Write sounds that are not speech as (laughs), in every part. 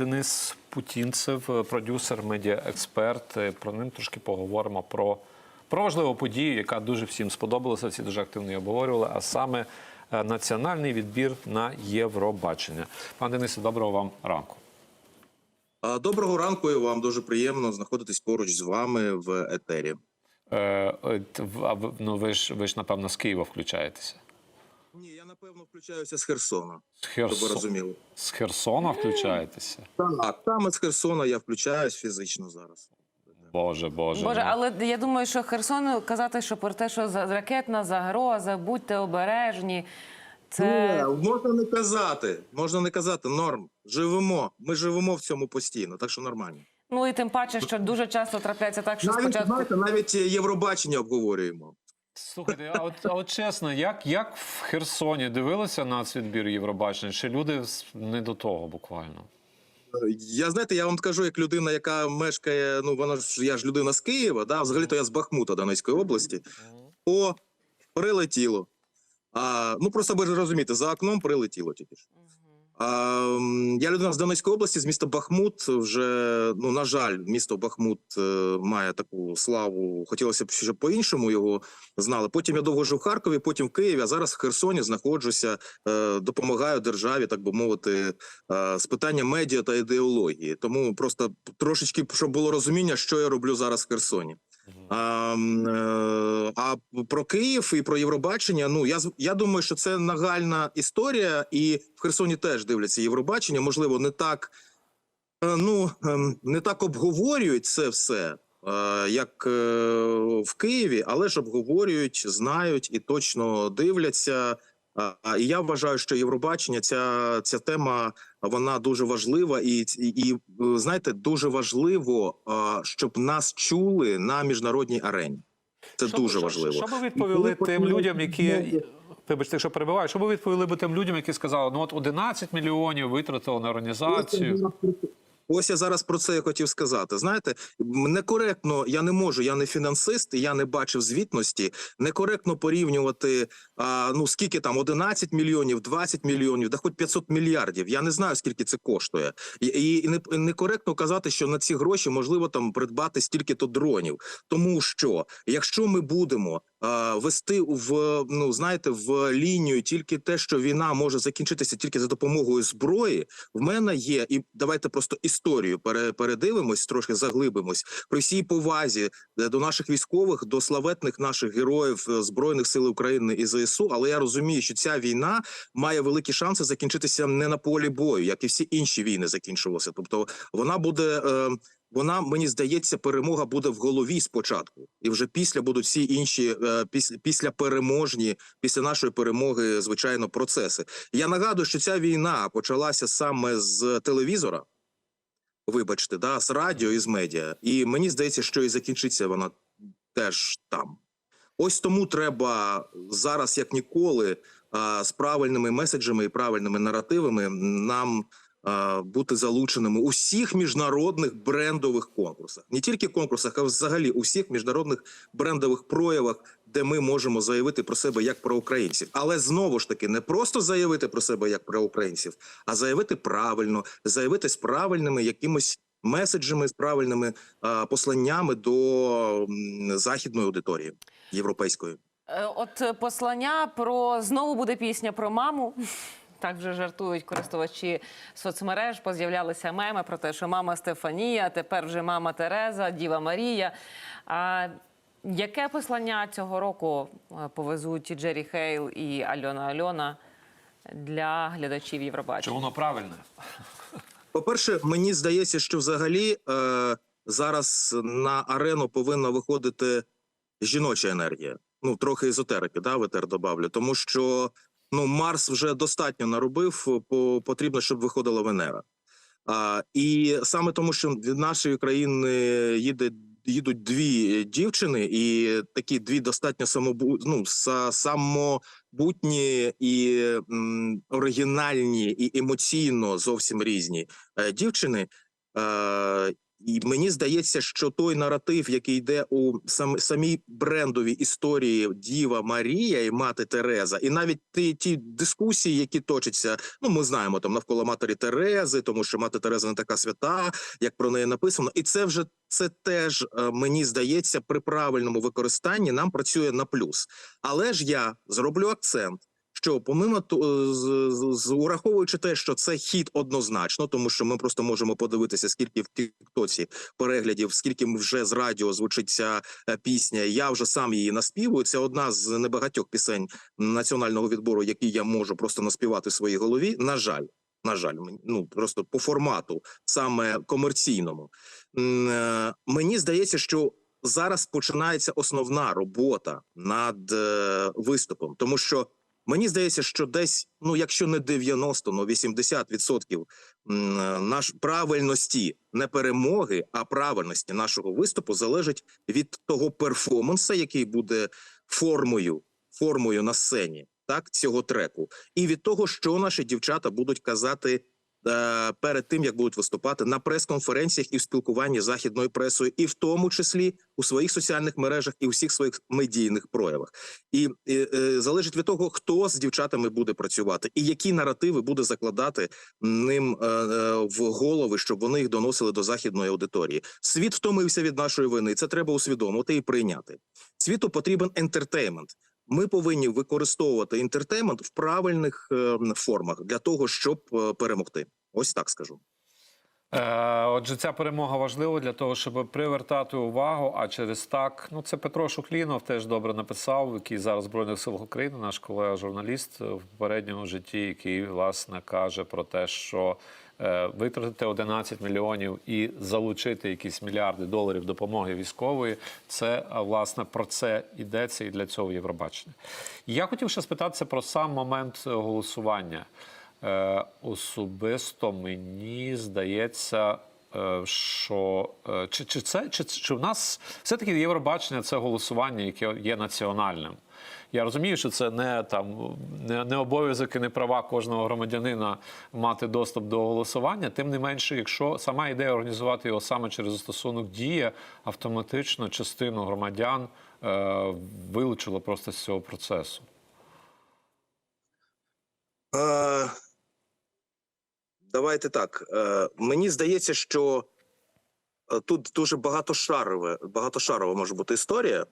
Денис Путінцев, продюсер, медіаексперт. Про ним трошки поговоримо про, про важливу подію, яка дуже всім сподобалася. Всі дуже активно її обговорювали. А саме е, національний відбір на Євробачення. Пане Денисе, доброго вам ранку. Доброго ранку і вам дуже приємно знаходитись поруч з вами в етері. Е, ну, ви ж ви ж напевно з Києва включаєтеся. Ні, я напевно включаюся з Херсона, З, щоб розуміли. з Херсона включаєтеся. Так, саме з Херсона я включаюсь фізично зараз. Боже, Боже. Боже, ну. але я думаю, що Херсону казати, що про те, що за- ракетна загроза, будьте обережні. Це Ні, можна не казати, можна не казати, норм. Живемо. Ми живемо в цьому постійно, так що нормально. ну і тим паче, що дуже часто трапляється так, що Навіть, спочатку знаєте, навіть Євробачення обговорюємо. Слухайте, а от, а от чесно, як, як в Херсоні дивилися на відбір Євробачення? Чи люди не до того буквально? Я знаєте, я вам скажу, як людина, яка мешкає, ну вона ж я ж людина з Києва, да, взагалі то я з Бахмута Донецької області. О, прилетіло. А, ну просто ви ж розумієте, за окном прилетіло тільки ж. Я людина з Донецької області, з міста Бахмут. Вже ну на жаль, місто Бахмут е, має таку славу. Хотілося б, щоб по-іншому його знали. Потім я довго жив в Харкові, потім в Києві. А зараз в Херсоні знаходжуся, е, допомагаю державі, так би мовити, е, з питання медіа та ідеології. Тому просто трошечки щоб було розуміння, що я роблю зараз в Херсоні. А, е, а про Київ і про Євробачення. Ну я я думаю, що це нагальна історія, і в Херсоні теж дивляться Євробачення. Можливо, не так е, ну ем, не так обговорюють це все. е, Як в Києві, але ж обговорюють, знають і точно дивляться. І я вважаю, що Євробачення ця, ця тема вона дуже важлива, і, і, е, знаєте, дуже важливо, щоб нас чули на міжнародній арені. Це Що- дуже що- важливо. Що би відповіли І тим людям, які. Вибачте, що перебиваю, що би відповіли би тим людям, які сказали, ну от 11 мільйонів витратили на організацію. Ось я зараз про це і хотів сказати. Знаєте, некоректно, я не можу, я не фінансист, я не бачив звітності. Некоректно порівнювати а, ну скільки там 11 мільйонів, 20 мільйонів, да хоч 500 мільярдів. Я не знаю, скільки це коштує, і, і не некоректно казати, що на ці гроші можливо там придбати стільки-то дронів. Тому що якщо ми будемо вести в ну знаєте в лінію тільки те, що війна може закінчитися тільки за допомогою зброї, в мене є, і давайте просто історію пере, передивимось, трохи заглибимось при всій повазі е, до наших військових, до славетних наших героїв е, збройних сил України і ЗСУ. Але я розумію, що ця війна має великі шанси закінчитися не на полі бою, як і всі інші війни закінчувалися. Тобто вона буде. Е, вона мені здається, перемога буде в голові спочатку, і вже після будуть всі інші е, після, після переможні, після нашої перемоги, звичайно, процеси. Я нагадую, що ця війна почалася саме з телевізора. Вибачте, да, з радіо і з медіа. І мені здається, що і закінчиться вона теж там. Ось тому треба зараз, як ніколи, з правильними меседжами і правильними наративами нам бути залученими у всіх міжнародних брендових конкурсах, не тільки конкурсах, а взагалі у всіх міжнародних брендових проявах, де ми можемо заявити про себе як про українців. Але знову ж таки, не просто заявити про себе як про українців, а заявити правильно, заявити з правильними якимось. Меседжами з правильними а, посланнями до західної аудиторії європейської. е, от е, послання про знову буде пісня про маму. Так вже жартують користувачі соцмереж. Поз'являлися меми про те, що мама Стефанія, тепер вже мама Тереза, Діва Марія. А яке послання цього року е, повезуть Джері Хейл і Альона Альона для глядачів Чи воно правильне? По-перше, мені здається, що взагалі е, зараз на арену повинна виходити жіноча енергія. Ну, трохи езотерики, да, в етер добавлю. Тому що ну, Марс вже достатньо наробив, по, потрібно, щоб виходила Венера. А, і саме тому, що від нашої країни їде. Їдуть дві дівчини, і такі дві достатньо самобу... ну, самобутні і м, оригінальні, і емоційно зовсім різні е, дівчини. Е, і мені здається, що той наратив, який йде у сам, самій брендовій історії Діва Марія і мати Тереза, і навіть ті, ті дискусії, які точаться, ну ми знаємо там навколо матері Терези, тому що мати Тереза не така свята, як про неї написано, і це вже це теж е, мені здається при правильному використанні нам працює на плюс. Але ж я зроблю акцент. Що помимо то- з, з, ураховуючи те, що це хід однозначно, тому що ми просто можемо подивитися, скільки в Тіктоці переглядів, скільки вже з радіо звучить ця е, пісня. Я вже сам її наспівую. Це одна з небагатьох пісень національного відбору, які я можу просто наспівати в своїй голові. На жаль, на жаль, ну просто по формату, саме комерційному. Е, Мені здається, що зараз починається основна робота над е, виступом, тому що. Мені здається, що десь, ну якщо не 90, ну 80% наш правильності не перемоги, а правильності нашого виступу залежить від того перформанса, який буде формою, формою на сцені, так цього треку, і від того, що наші дівчата будуть казати. Е, Перед тим як будуть виступати на прес-конференціях і в спілкуванні з західною пресою, і в тому числі у своїх соціальних мережах і у всіх своїх медійних проявах, і, і е, залежить від того, хто з дівчатами буде працювати, і які наративи буде закладати ним е, е, в голови, щоб вони їх доносили до західної аудиторії. Світ втомився від нашої вини. Це треба усвідомити і прийняти. Світу потрібен ентертеймент. Ми повинні використовувати інтертеймент в правильних е, формах для того, щоб е, перемогти. Ось так скажу. Е, Отже, ця перемога важлива для того, щоб привертати увагу. А через так, ну це Петро Шухлінов теж добре написав, який зараз в збройних силах України, наш колега журналіст в попередньому житті, який власне каже про те, що витратити 11 мільйонів і залучити якісь мільярди доларів допомоги військової. Це власне про це йдеться і для цього Євробачення. Я хотів ще спитатися про сам момент е, голосування. Е, особисто мені здається, е, що е, чи, чи це чи, чи в нас все-таки Євробачення це голосування, яке є національним. Я розумію, що це не там не, не обов'язок і не права кожного громадянина мати доступ до голосування. Тим не менше, якщо сама ідея організувати його саме через застосунок дія, автоматично частину громадян е, вилучила просто з цього процесу. Е, давайте так. Е, мені здається, що е, тут дуже багатошарове, багатошарова може бути історія.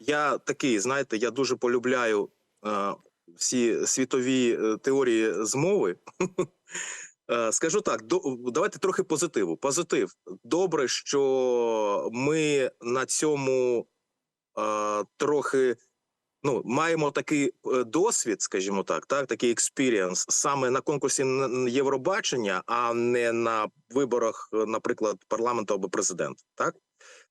Я такий, знаєте, я дуже полюбляю е, всі світові теорії змови. (laughs) Скажу так, давайте трохи позитиву. Позитив. Добре, що ми на цьому е, трохи ну, маємо такий е, досвід, скажімо так, так, такий експірієнс саме на конкурсі Євробачення, а не на виборах, е, наприклад, парламенту або президента. Так,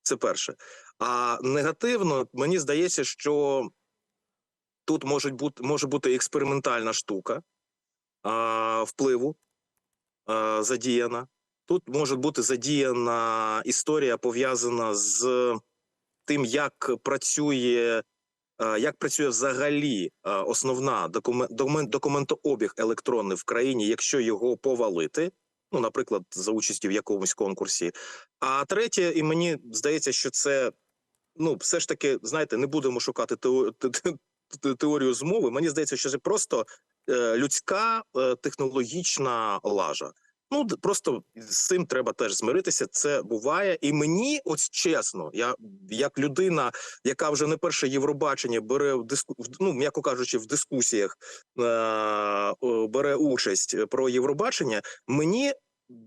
це перше. А негативно мені здається, що тут може бути може бути експериментальна штука а, впливу а, задіяна. Тут може бути задіяна історія пов'язана з тим, як працює як працює взагалі основна документ, документ документообіг електронний в країні, якщо його повалити, ну наприклад, за участі в якомусь конкурсі. А третє, і мені здається, що це ну все ж таки, знаєте, не будемо шукати тео- те- те- те- теорію змови. Мені здається, що це просто е, людська е, технологічна лажа. Ну просто з цим треба теж змиритися. Це буває, і мені, ось чесно, я як людина, яка вже не перше Євробачення бере в диску, ну м'яко кажучи, в дискусіях е, бере участь про Євробачення. Мені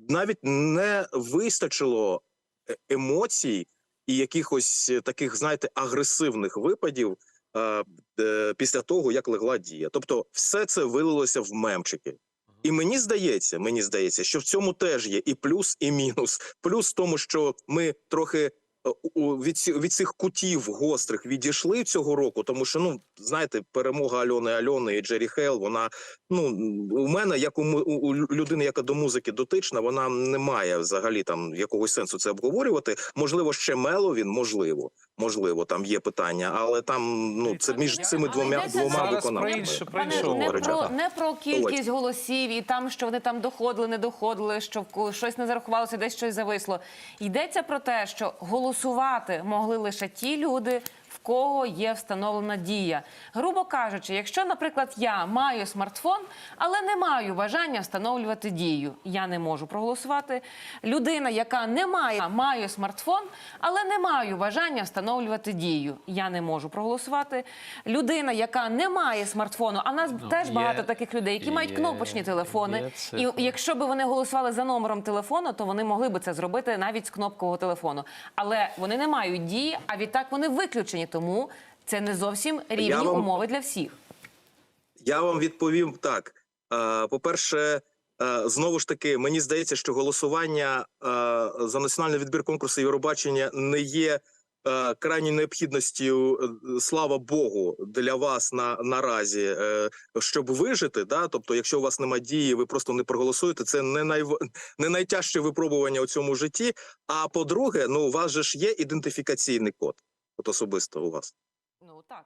навіть не вистачило е- емоцій і якихось таких, знаєте, агресивних випадів е, після того, як легла дія. Тобто, все це вилилося в мемчики. І мені здається, мені здається, що в цьому теж є і плюс, і мінус. Плюс в тому, що ми трохи е, від, від цих кутів гострих відійшли цього року, тому що ну знаєте, перемога Альони Альони і Джері Хейл, вона ну у мене, як у у людини, яка до музики дотична, вона не має взагалі там якогось сенсу це обговорювати. Можливо, ще Меловін, можливо. Можливо, там є питання, але там ну це між цими Але двома двома виконавцями. інше, про Пане, не, про, не про кількість голосів і там, що вони там доходили, не доходили, що в ко- щось не зарахувалося, десь щось зависло. Йдеться про те, що голосувати могли лише ті люди, кого є встановлена дія. Грубо кажучи, якщо, наприклад, я маю смартфон, але не маю бажання встановлювати дію, я не можу проголосувати. Людина, яка не має маю смартфон, але не маю бажання встановлювати дію, я не можу проголосувати. Людина, яка не має смартфону, а нас теж є- багато таких людей, які мають кнопочні телефони. є І якщо б вони голосували за номером телефону, то вони могли б це зробити навіть з кнопкового телефону. Але вони не мають дії, а відтак вони виключені. Тому це не зовсім рівні вам- умови для всіх. Я вам відповім так. По-перше, знову ж таки, мені здається, що голосування за національний відбір конкурсу Євробачення не є крайньою необхідністю, е, слава Богу, для вас на наразі, е, щоб вижити. Да? Тобто, якщо у вас немає дії, ви просто не проголосуєте. Це не най... не найтяжче випробування у цьому житті. А по-друге, ну у вас же ж є ідентифікаційний код, от особисто у вас. Ну так.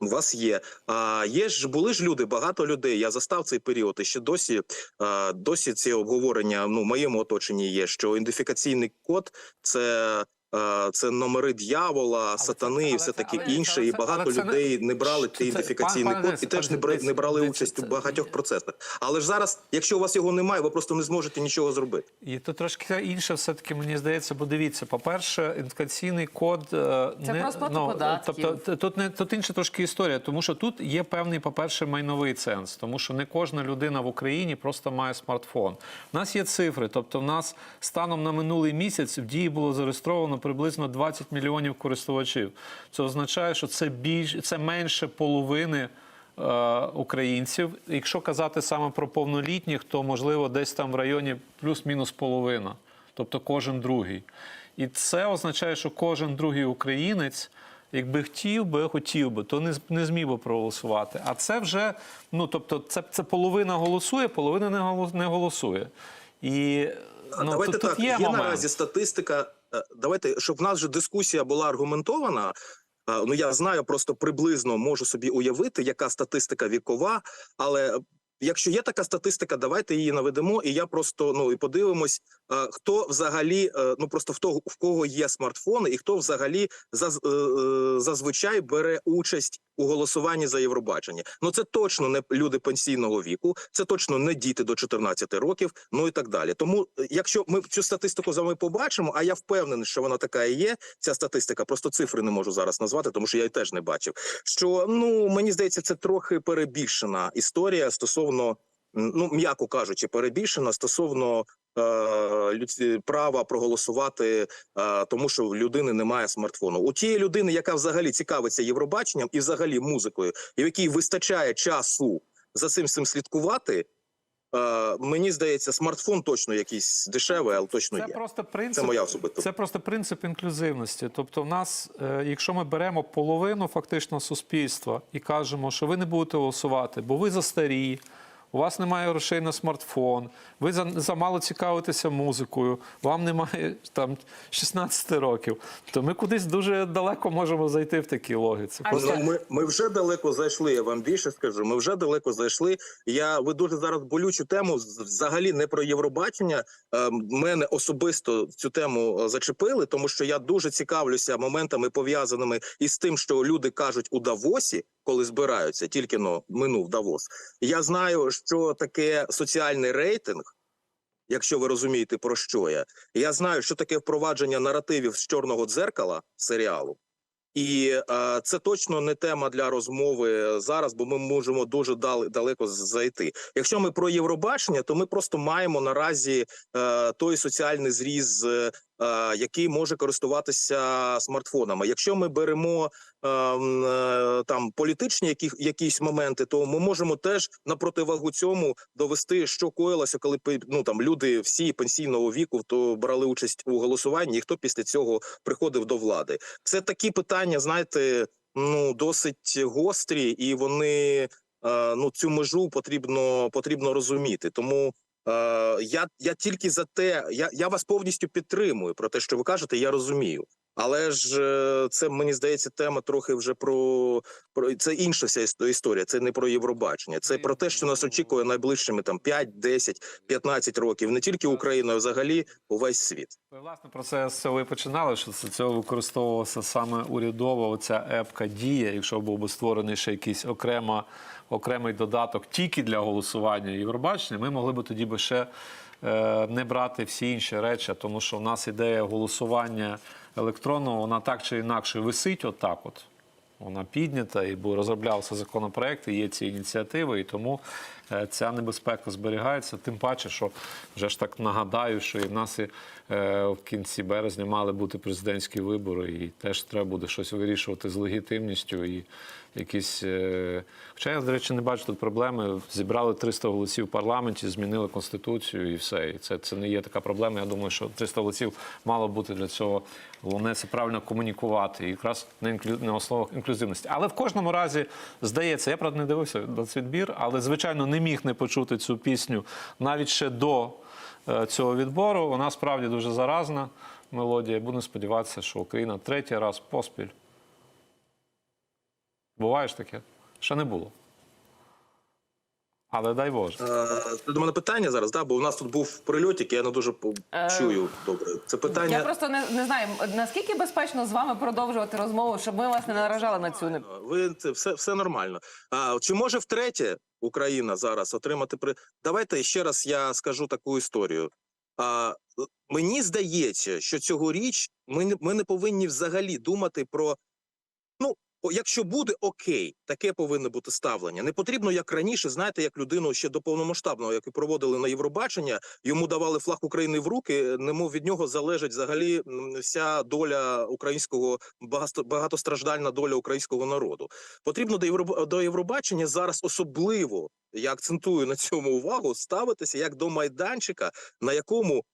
У вас є. А є ж були ж люди, багато людей. Я застав цей період. І ще досі, а, досі ці обговорення ну в моєму оточенні є. Що ідентифікаційний код це. А, Це номери д'явола, це- сатани і все таке інше. це- І багато це не- людей не брали Це- цей ідентифікаційний код і теж не не брали участь у це- багатьох процесах. Але ж зараз, якщо у вас його немає, ви просто не зможете нічого зробити. І тут трошки інше, все-таки мені здається, бо дивіться, по-перше, ідентифікаційний код е, Це про сплату податків. Тобто тут не тут інша трошки історія, тому що тут є певний, по-перше, майновий ценз, тому що не кожна людина в Україні просто має смартфон. У нас є цифри, тобто в нас станом на минулий місяць в дії було зареєстровано приблизно 20 мільйонів користувачів. Це означає, що це більш це менше половини е, українців. Якщо казати саме про повнолітніх, то можливо десь там в районі плюс-мінус половина, тобто кожен другий. І це означає, що кожен другий українець. Якби хотів би, хотів би, то не, не зміг би проголосувати. А це вже, ну тобто, це, це половина голосує, половина не, не голосує. І ну, давайте тут, так. тут є, є момент. наразі статистика. Е, Давайте, щоб в нас же дискусія була аргументована. е, Ну я знаю, просто приблизно можу собі уявити, яка статистика вікова, але. Якщо є така статистика, давайте її наведемо, і я просто ну і подивимось, е, хто взагалі е, ну просто в того в кого є смартфони, і хто взагалі заз, е, е, зазвичай бере участь у голосуванні за Євробачення. Ну це точно не люди пенсійного віку, це точно не діти до 14 років, ну і так далі. Тому, е, якщо ми цю статистику з вами побачимо, а я впевнений, що вона така і є. Ця статистика, просто цифри не можу зараз назвати, тому що я її теж не бачив. Що ну мені здається, це трохи перебільшена історія стосовно. Ну, м'яко кажучи, перебільшена стосовно права проголосувати, е, тому що в людини немає смартфону. У тієї людини, яка взагалі цікавиться Євробаченням і взагалі музикою, і в якій вистачає часу за цим всім слідкувати. Е, мені здається, смартфон точно якийсь дешевий, але точно Це є. просто принцип. Це моя особиста. Це просто принцип інклюзивності. Тобто, в нас, е, якщо ми беремо половину фактично суспільства і кажемо, що ви не будете голосувати, бо ви застарі, у вас немає грошей на смартфон, ви за- замало цікавитеся музикою, вам немає там 16 років, то ми кудись дуже далеко можемо зайти в такій логіці. Просто Ну, ми, ми вже далеко зайшли. Я вам більше скажу. Ми вже далеко зайшли. Я ви дуже зараз болючу тему взагалі не про Євробачення. Е, мене особисто цю тему е, зачепили, тому що я дуже цікавлюся моментами пов'язаними із тим, що люди кажуть у Давосі, коли збираються, тільки но минув Давос. Я знаю, що таке соціальний рейтинг. Якщо ви розумієте про що я, я знаю, що таке впровадження наративів з чорного дзеркала серіалу. І е, це точно не тема для розмови зараз, бо ми можемо дуже дал, далеко зайти. Якщо ми про Євробачення, то ми просто маємо наразі е, той соціальний зріз, е, який може користуватися смартфонами. Якщо ми беремо е, е, там політичні які, якісь моменти, то ми можемо теж на противагу цьому довести, що коїлося, коли ну там люди всі пенсійного віку то брали участь у голосуванні, і хто після цього приходив до влади. Це такі питання, знаєте, ну досить гострі, і вони е, ну цю межу потрібно потрібно розуміти. Тому е, я, я тільки за те, я, я вас повністю підтримую про те, що ви кажете. Я розумію. Але ж е, це мені здається, тема трохи вже про, про це інша вся іс- історія. Це не про Євробачення. Це про те, що нас очікує найближчими там 5, 10, 15 років. Не тільки Україна, а взагалі увесь світ. Ви, Власне, про це з цього і починали, що це цього використовувалася саме урядова оця епка дія. Якщо був би створений ще якийсь окрема, окремий додаток тільки для голосування Євробачення, ми могли б тоді би ще е, не брати всі інші речі, тому що в нас ідея голосування електронного, вона так чи інакше висить отак от. Вона піднята і розроблявся законопроект, і є ці ініціативи, і тому е, ця небезпека зберігається. Тим паче, що вже ж так нагадаю, що і в нас і, е, в кінці березня мали бути президентські вибори, і теж треба буде щось вирішувати з легітимністю і якісь. Е... Хоча я, до речі, не бачу тут проблеми. Зібрали 300 голосів в парламенті, змінили конституцію і все. І це, це не є така проблема. Я думаю, що 300 голосів мало бути для цього. Головне це правильно комунікувати, і якраз на інклю... на основах інклюзивності. Але в кожному разі здається, я правда не дивився на цей відбір, але звичайно не міг не почути цю пісню навіть ще до е, цього відбору. Вона справді дуже заразна мелодія. Будемо сподіватися, що Україна третій раз поспіль. Буває ж таке? Ще не було. Але дай Боже. Е, Це до мене питання зараз, да? бо у нас тут був прильотик, я не дуже Е, чую добре. Це питання. Я просто не, не знаю, наскільки безпечно з вами продовжувати розмову, щоб ми вас не наражали на цю не Ви це все, все нормально. А чи може втретє Україна зараз отримати при давайте ще раз я скажу таку історію. А мені здається, що цьогоріч ми не ми не повинні взагалі думати про ну. Якщо буде окей, таке повинно бути ставлення. Не потрібно як раніше, знаєте, як людину ще до повномасштабного, як і проводили на Євробачення, йому давали флаг України в руки, немов від нього залежить взагалі вся доля українського багатостраждальна доля українського народу. Потрібно до до Євробачення зараз особливо я акцентую на цьому увагу ставитися як до майданчика, на якому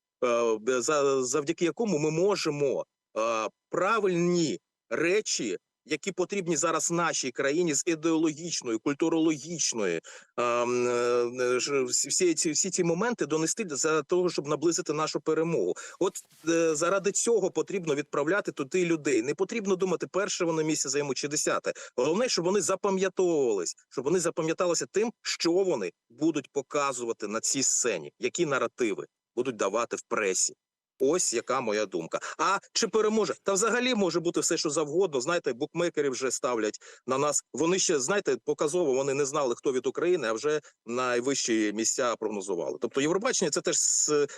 е, за- завдяки якому ми можемо е, правильні речі. Які потрібні зараз нашій країні з ідеологічної, культурологічної е, ж- всі, ці всі ці моменти донести для того, щоб наблизити нашу перемогу. От е, заради цього потрібно відправляти туди людей. Не потрібно думати, перше вони місце займуть чи десяте. Головне, щоб вони запам'ятовувались, щоб вони запам'яталися тим, що вони будуть показувати на цій сцені, які наративи будуть давати в пресі. Ось яка моя думка. А чи переможе? Та взагалі може бути все, що завгодно. Знаєте, букмекери вже ставлять на нас. Вони ще знаєте, показово вони не знали, хто від України, а вже найвищі місця прогнозували. Тобто, Євробачення це теж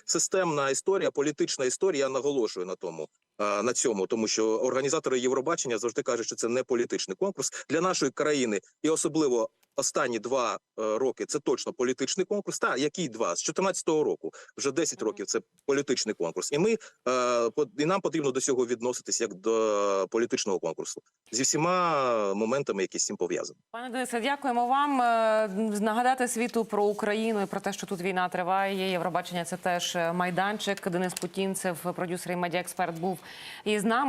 системна історія, політична історія. Я наголошую на тому. На цьому, тому що організатори Євробачення завжди кажуть, що це не політичний конкурс для нашої країни, і особливо останні два е, роки це точно політичний конкурс. Та який два з 14-го року, вже 10 років. Це політичний конкурс, і ми е, і нам потрібно до цього відноситись як до політичного конкурсу зі всіма моментами, які з цим пов'язані. Пане Денисе, дякуємо вам. Е, Нагадати світу про Україну і про те, що тут війна триває. Євробачення це теж майданчик. Денис Путінцев, продюсер і медіаексперт, був із нами.